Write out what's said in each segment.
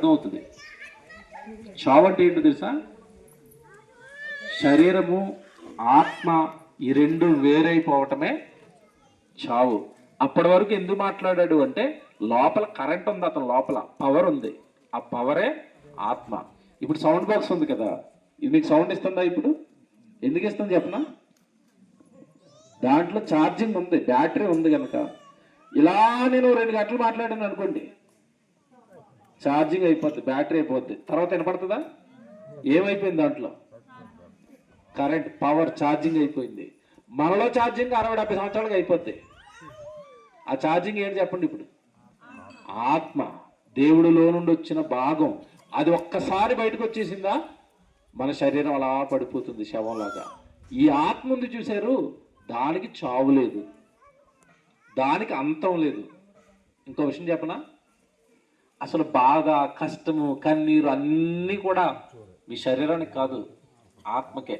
అర్థమవుతుంది. చావు అంటే ఏంటో తెలుసా? శరీరము ఆత్మ ఈ రెండు వేరైపోవటమే చావు. అప్పటి వరకు ఎందుకు మాట్లాడాడు అంటే లోపల కరెంట్ ఉంది అతను లోపల పవర్ ఉంది. ఆ పవరే ఆత్మ. ఇప్పుడు సౌండ్ బాక్స్ ఉంది కదా. ఇది మీకు సౌండ్ ఇస్తుందా ఇప్పుడు? ఎందుకు ఇస్తుంది చెప్పనా? దాంట్లో ఛార్జింగ్ ఉంది బ్యాటరీ ఉంది కనుక. ఇలా నేను రెండు గంటలు మాట్లాడాను అనుకోండి. ఛార్జింగ్ అయిపోద్ది బ్యాటరీ అయిపోద్ది. తర్వాత వినపడుతుందా? ఏమైపోయింది దాంట్లో? కరెంట్ పవర్ ఛార్జింగ్ అయిపోయింది. మనలో ఛార్జింగ్ అరవై డెబ్బై సంవత్సరాలకు అయిపోద్ది. ఆ ఛార్జింగ్ ఏంటి చెప్పండి ఇప్పుడు? ఆత్మ. దేవుడిలో నుండి వచ్చిన భాగం. అది ఒక్కసారి బయటకు వచ్చేసిందా? మన శరీరం అలా పడిపోతుంది శవంలాగా. ఈ ఆత్మ ఉంది చూశారు? దానికి చావు లేదు. దానికి అంతం లేదు. ఇంకో విషయం చెప్పనా? అసలు బాధ కష్టము కన్నీరు అన్నీ కూడా మీ శరీరానికి కాదు ఆత్మకే.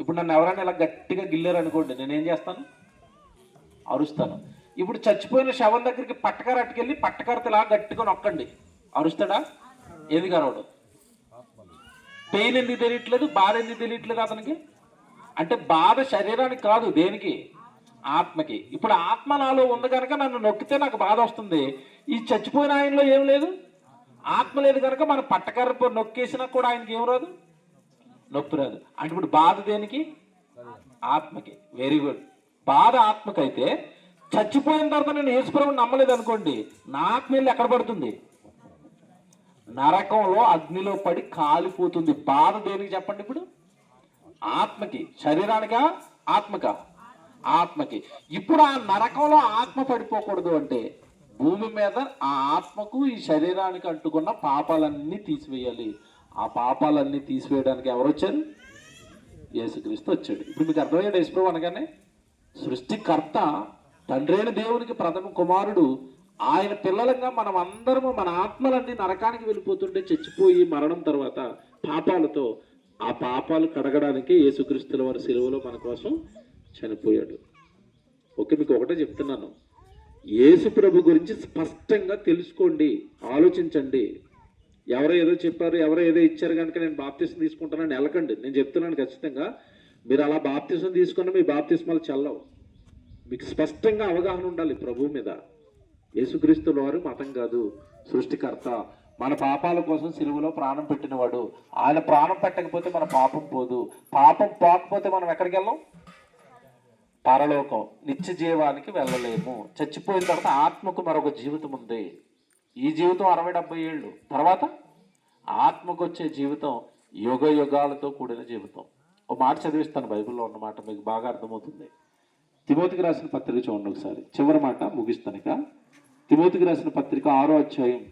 ఇప్పుడు నన్ను ఎవరైనా ఇలా గట్టిగా గిల్లారు అనుకోండి నేనేం చేస్తాను? అరుస్తాను. ఇప్పుడు చచ్చిపోయిన శవం దగ్గరికి పట్టకార అట్టుకెళ్ళి పట్టకారత ఇలా గట్టిగా నొక్కండి. అరుస్తాడా? ఏది కరవడు? పెయిన్ ఎందుకు తెలియట్లేదు బాధ ఎందుకు తెలియట్లేదు అతనికి? అంటే బాధ శరీరానికి కాదు దేనికి? ఆత్మకి. ఇప్పుడు ఆత్మ నాలో ఉంది కనుక నన్ను నొక్కితే నాకు బాధ వస్తుంది. ఈ చచ్చిపోయిన ఆయనలో ఏం లేదు? ఆత్మ లేదు కనుక మన పట్టకర్ర నొక్కేసినా కూడా ఆయనకి ఏం రాదు? నొప్పి రాదు. అంటే ఇప్పుడు బాధ దేనికి? ఆత్మకి. వెరీ గుడ్ బాధ ఆత్మకైతే చచ్చిపోయిన తర్వాత నేను యేసుప్రభు నమ్మలేదు అనుకోండి నా ఆత్మ వెళ్ళి ఎక్కడ పడుతుంది? నరకంలో అగ్నిలో పడి కాలిపోతుంది. బాధ దేనికి చెప్పండి ఇప్పుడు? ఆత్మకి. శరీరానికా? ఆత్మకా? ఆత్మకి. ఇప్పుడు ఆ నరకంలో ఆత్మ పడిపోకూడదు అంటే భూమి మీద ఆ ఆత్మకు ఈ శరీరానికి అంటుకున్న పాపాలన్నీ తీసివేయాలి. ఆ పాపాలన్నీ తీసివేయడానికి ఎవరు వచ్చారు? యేసుక్రీస్తు వచ్చాడు. ఇప్పుడు మీకు అర్థమయ్యాడు యేసుప్రభు అనగానే సృష్టికర్త తండ్రైన దేవునికి ప్రథమ కుమారుడు. ఆయన పిల్లలంగా మనం అందరము మన ఆత్మలన్నీ నరకానికి వెళ్ళిపోతుంటే చచ్చిపోయి మరణం తర్వాత పాపాలతో ఆ పాపాలు కడగడానికి యేసుక్రీస్తుల వారి సెలవులో మన కోసం చనిపోయాడు. ఓకే మీకు ఒకటే చెప్తున్నాను. యేసు ప్రభు గురించి స్పష్టంగా తెలుసుకోండి ఆలోచించండి. ఎవరో ఏదో చెప్పారు ఎవరో ఏదో ఇచ్చారు కనుక నేను బాప్తిసం తీసుకుంటానని వెళ్ళకండి నేను చెప్తున్నాను ఖచ్చితంగా. మీరు అలా బాప్తిసం తీసుకున్న మీ బాప్తిస్మాలు చల్లవు. మీకు స్పష్టంగా అవగాహన ఉండాలి ప్రభువు మీద. యేసుక్రీస్తు వారు మతం కాదు సృష్టికర్త. మన పాపాల కోసం సిలువలో ప్రాణం పెట్టినవాడు. ఆయన ప్రాణం పెట్టకపోతే మన పాపం పోదు. పాపం పోకపోతే మనం ఎక్కడికి వెళ్ళాం? పరలోకం నిత్య జీవానికి వెళ్ళలేము. చచ్చిపోయిన తర్వాత ఆత్మకు మరొక జీవితం ఉంది. ఈ జీవితం అరవై డెబ్బై ఏళ్ళు. తర్వాత ఆత్మకు వచ్చే జీవితం యుగ యుగాలతో కూడిన జీవితం. ఒక మాట చదివిస్తాను బైబిల్లో ఉన్న మాట మీకు బాగా అర్థమవుతుంది. తిమోతికి రాసిన పత్రిక చూడండి ఒకసారి. చివరి మాట ముగిస్తాను ఇక. తిమోతికి రాసిన పత్రిక ఆరో అధ్యాయం